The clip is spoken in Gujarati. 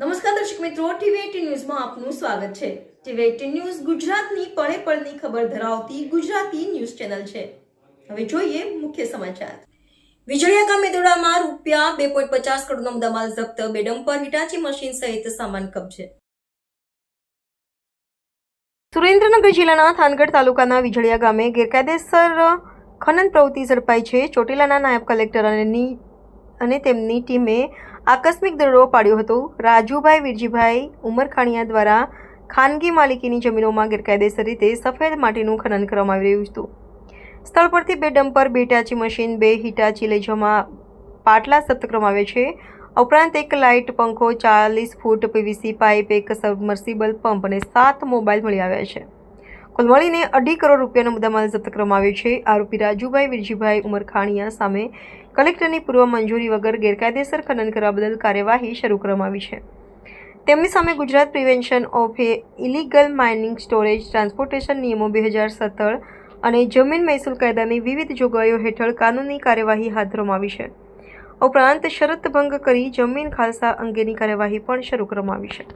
નમસ્કાર દર્શક મિત્રો ટીવી ન્યૂઝમાં આપનું સ્વાગત છે. ટીવી એટીન ન્યૂઝ ગુજરાતની પળે પળની ખબર ધરાવતી ગુજરાતી ન્યૂઝ ચેનલ છે. હવે જોઈએ મુખ્ય સમાચાર. વિજળિયા ગામે દોડામાં રૂપિયા બે પોઈન્ટ પચાસ કરોડનો મુદ્દામાલ જપ્ત, બે ડમ્પર, હિટાચી મશીન સહિત સામાન કબજે. સુરેન્દ્રનગર જિલ્લાના થાનગઢ તાલુકાના વીજળિયા ગામે ગેરકાયદેસર ખનન પ્રવૃત્તિ ઝડપાઈ છે. ચોટીલાના નાયબ કલેક્ટર અને અને તેમની ટીમે આકસ્મિક દરોડો પાડ્યો હતો. રાજુભાઈ વીરજીભાઈ ઉમરખાણિયા દ્વારા ખાનગી માલિકીની જમીનોમાં ગેરકાયદેસર રીતે સફેદ માટીનું ખનન કરવામાં આવી રહ્યું હતું. સ્થળ પરથી બે ડમ્પર, બે ટાચી મશીન, બે હિટાચી લઈ જમા પાટલા જપ્ત કરવામાં આવે છે. ઉપરાંત એક લાઇટ પંખો, ચાલીસ ફૂટ પીવીસી પાઇપ, એક સબમર્સિબલ પંપ અને સાત મોબાઈલ મળી આવ્યા છે. કુલ મળીને અઢી કરોડ રૂપિયાનો મુદ્દામાલ જપ્ત કરવામાં આવ્યો છે. આરોપી રાજુભાઈ વિરજીભાઈ ઉમરખાણિયા સામે કલેક્ટરની પૂર્વ મંજૂરી વગર ગેરકાયદેસર ખનન કરવા બદલ કાર્યવાહી શરૂ કરવામાં આવી છે. તેમની સામે Gujarat prevention of a illegal mining storage transportation નિયમો બે હજાર સત્તર અને જમીન મહેસૂલ કાયદાની વિવિધ જોગવાઈઓ હેઠળ કાનૂની કાર્યવાહી હાથ ધરવામાં આવી છે. ઉપરાંત શરત ભંગ કરી જમીન ખાલસા અંગેની કાર્યવાહી પણ શરૂ કરવામાં આવી છે.